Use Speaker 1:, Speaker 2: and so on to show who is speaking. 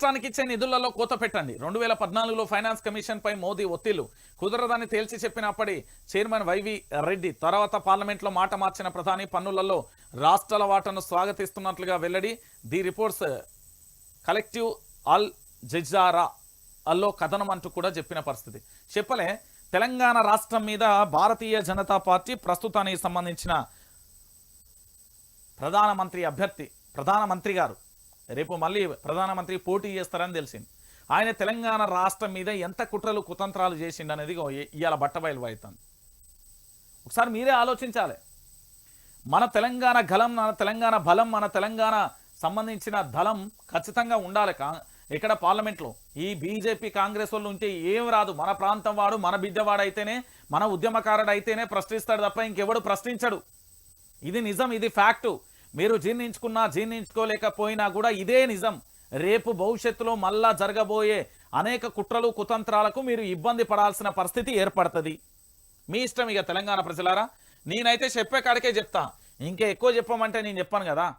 Speaker 1: రాష్ట్రానికి ఇచ్చే నిధులలో కోత పెట్టండి. రెండు వేల పద్నాలుగులో ఫైనాన్స్ కమిషన్ పై మోదీ ఒత్తిళ్ళు. కుదరదని తేల్చి చెప్పినప్పటి చైర్మన్ వైవి రెడ్డి తర్వాత పార్లమెంట్లో మాట మార్చిన ప్రధాని పన్నులలో రాష్ట్రాల వాటాను స్వాగతిస్తున్నట్లుగా వెల్లడి. The reports collective Al Jazeera అల్లో కథనం అంటూ కూడా చెప్పిన పరిస్థితి. చెప్పలే తెలంగాణ రాష్ట్రం మీద భారతీయ జనతా పార్టీ ప్రస్తుతానికి సంబంధించిన ప్రధానమంత్రి అభ్యర్థి ప్రధానమంత్రి గారు రేపు మళ్ళీ ప్రధానమంత్రి పోటీ చేస్తారని తెలిసింది. ఆయన తెలంగాణ రాష్ట్రం మీద ఎంత కుట్రలు కుతంత్రాలు చేసిండు అనేది ఇవాళ బట్టబయలు అవుతుంది ఒకసారి మీరే ఆలోచించాలి. మన తెలంగాణ గలం మన తెలంగాణ బలం మన తెలంగాణ సంబంధించిన దళం ఖచ్చితంగా ఉండాలి ఇక్కడ పార్లమెంట్లో. ఈ బీజేపీ కాంగ్రెస్ వాళ్ళు ఉంటే ఏం రాదు. మన ప్రాంతం వాడు మన బిడ్డవాడు అయితేనే మన ఉద్యమకారుడు అయితేనే ప్రశ్నిస్తాడు తప్ప ఇంకెవడు ప్రశ్నించడు. ఇది నిజం ఇది ఫ్యాక్టు. మీరు జీర్ణించుకున్నా జీర్ణించుకోలేకపోయినా కూడా ఇదే నిజం. రేపు భవిష్యత్తులో మళ్ళా జరగబోయే అనేక కుట్రలు కుతంత్రాలకు మీరు ఇబ్బంది పడాల్సిన పరిస్థితి ఏర్పడుతుంది. మీ ఇష్టం ఇక తెలంగాణ ప్రజలారా. నేనైతే చెప్పే కాడికే చెప్తా. ఇంకా ఎక్కువ చెప్పమంటే నేను చెప్పాను కదా.